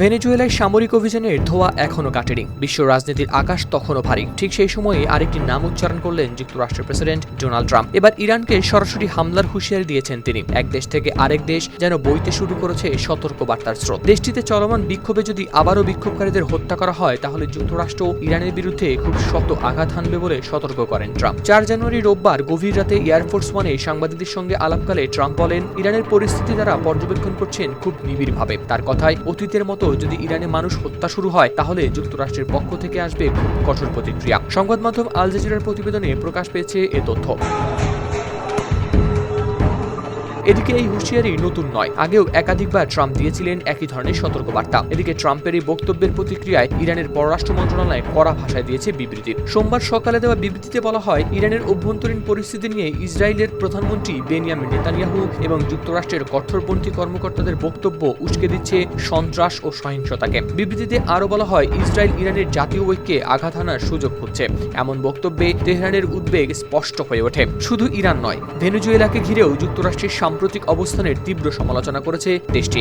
ভেনেজুয়েলায় সামরিক অভিযানের ধোয়া এখনও কাটেনি। বিশ্ব রাজনীতির আকাশ তখনও ভারী। ঠিক সেই সময়ে আরেকটি নাম উচ্চারণ করলেন যুক্তরাষ্ট্রের প্রেসিডেন্ট ডোনাল্ড ট্রাম্প। এবার ইরানকে সরাসরি হামলার হুঁশিয়ারি দিয়েছেন তিনি। এক দেশ থেকে আরেক দেশ যেন বইতে শুরু করেছে সতর্ক বার্তার স্রোত। দেশটিতে চলমান বিক্ষোভে যদি আবারও বিক্ষোভকারীদের হত্যা করা হয়, তাহলে যুক্তরাষ্ট্র ইরানের বিরুদ্ধে খুব শত আঘাত হানবে বলে সতর্ক করেন ট্রাম্প। চার জানুয়ারি রোববার গভীর রাতে এয়ারফোর্স ওয়ানে সাংবাদিকদের সঙ্গে আলাপকালে ট্রাম্প বলেন, ইরানের পরিস্থিতি তারা পর্যবেক্ষণ করছেন খুব নিবিড়ভাবে। তার কথায় অতীতের মতো যদি ইরানে মানুষ হত্যা শুরু হয়, তাহলে যুক্তরাষ্ট্রের পক্ষ থেকে আসবে কঠোর প্রতিক্রিয়া। সংবাদ মাধ্যম আল জাজিরার প্রতিবেদনে প্রকাশ পেয়েছে এ তথ্য। এদিকে এই হুঁশিয়ারি নতুন নয়। আগেও একাধিকবার ট্রাম্প দিয়েছিলেন একই ধরনের সতর্কবার্তা। এদিকে ট্রাম্পের এই বক্তব্যের প্রতিক্রিয়ায় ইরানের পররাষ্ট্র মন্ত্রণালয় কড়া ভাষায় দিয়েছে বিবৃতি। সোমবার সকালে দেওয়া বিবৃতিতে বলা হয়, ইরানের অভ্যন্তরীণ পরিস্থিতি নিয়ে ইসরায়েলের প্রধানমন্ত্রী বেনিয়ামিন নেতানিয়াহু এবং যুক্তরাষ্ট্রের কঠোরপন্থী কর্মকর্তাদের বক্তব্য উস্কে দিচ্ছে সন্ত্রাস ও সহিংসতাকে। বিবৃতিতে আরও বলা হয়, ইসরায়েল ইরানের জাতীয় ঐক্যে আঘাত হানার সুযোগ খুঁজছে। এমন বক্তব্যে তেহরানের উদ্বেগ স্পষ্ট হয়ে ওঠে। শুধু ইরান নয়, ভেনেজুয়েলাকে ঘিরেও যুক্তরাষ্ট্রের সাম্প্রতিক অবস্থানের তীব্র সমালোচনা করেছে দেশটি।